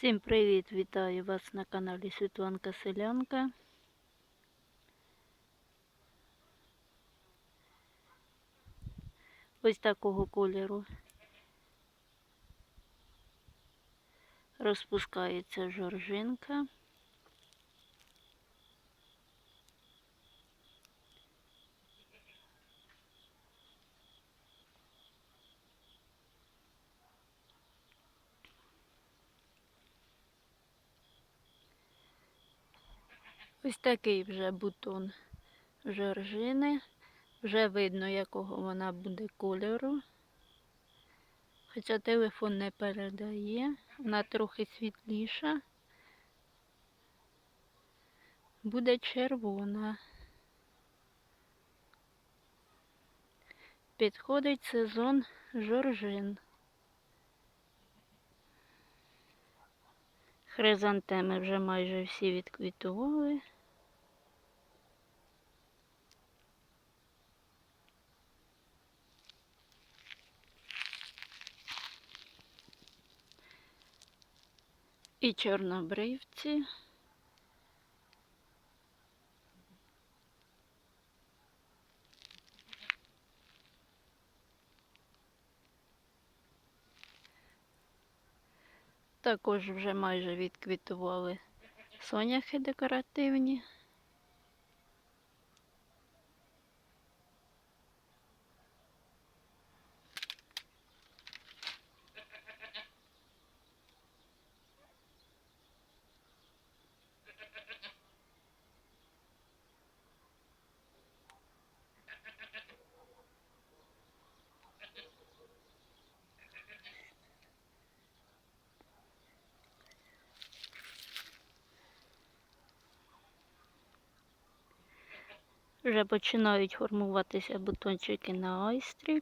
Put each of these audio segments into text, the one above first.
Всім привіт! Вітаю вас на каналі Світланка Селянка. Ось такого кольору розпускається жоржинка. Ось такий вже бутон жоржини. Вже видно, якого вона буде кольору. Хоча телефон не передає, вона трохи світліша. Буде червона. Підходить сезон жоржин. Хризантеми вже майже всі відквітували. І чорнобривці. Також вже майже відквітували соняхи декоративні. Вже починають формуватися бутончики на айстрі.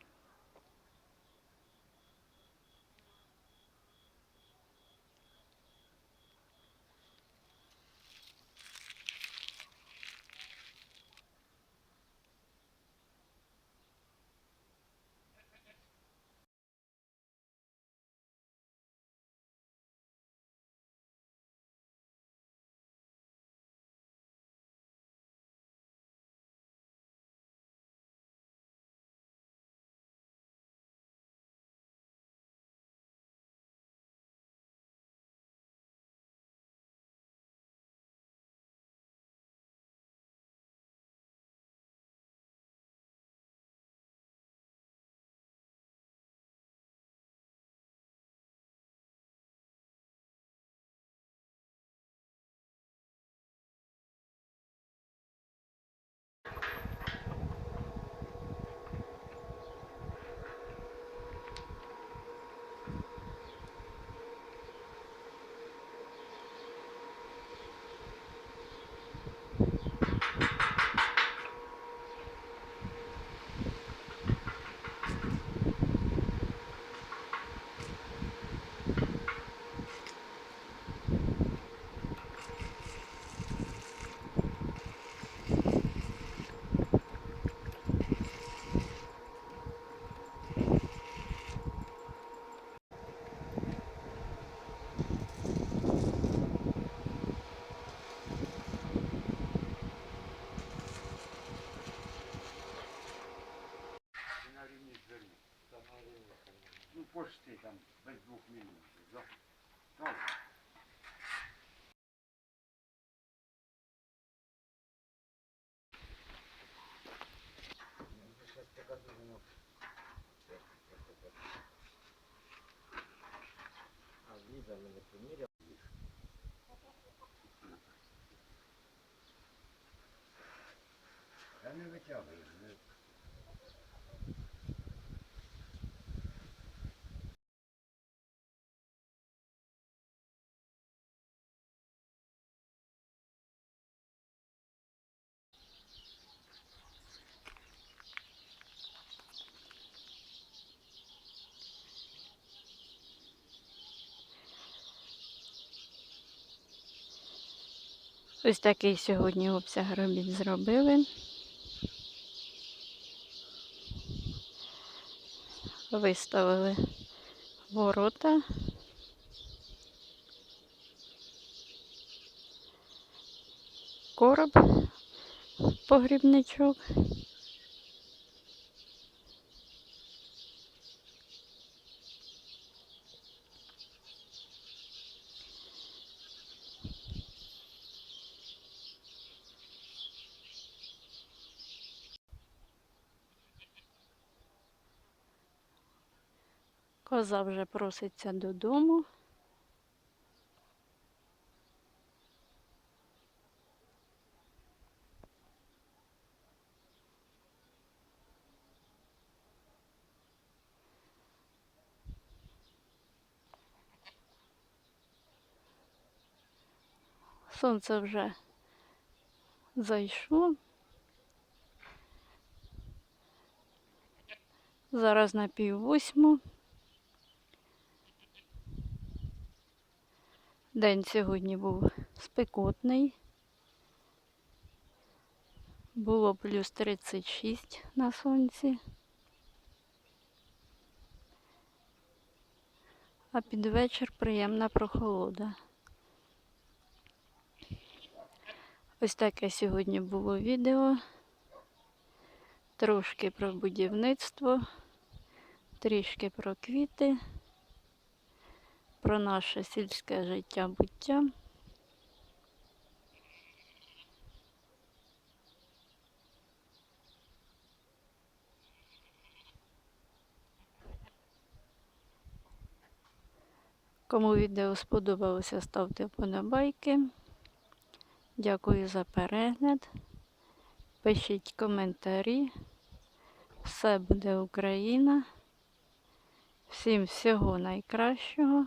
Почти там, без двох поміряла. Я не витягую. Ось такий сьогодні обсяг робіт зробили. Виставили ворота. Короб, погрібничок. Коза вже проситься додому. Сонце вже зайшло. Зараз на пів восьму. День сьогодні був спекотний. Було плюс 36 на сонці. А під вечір приємна прохолода. Ось таке сьогодні було відео. Трошки про будівництво, трішки про квіти, про наше сільське життя буття. Кому відео сподобалося, ставте вподобайки. Дякую за перегляд. Пишіть коментарі. Все буде Україна. Всім всього найкращого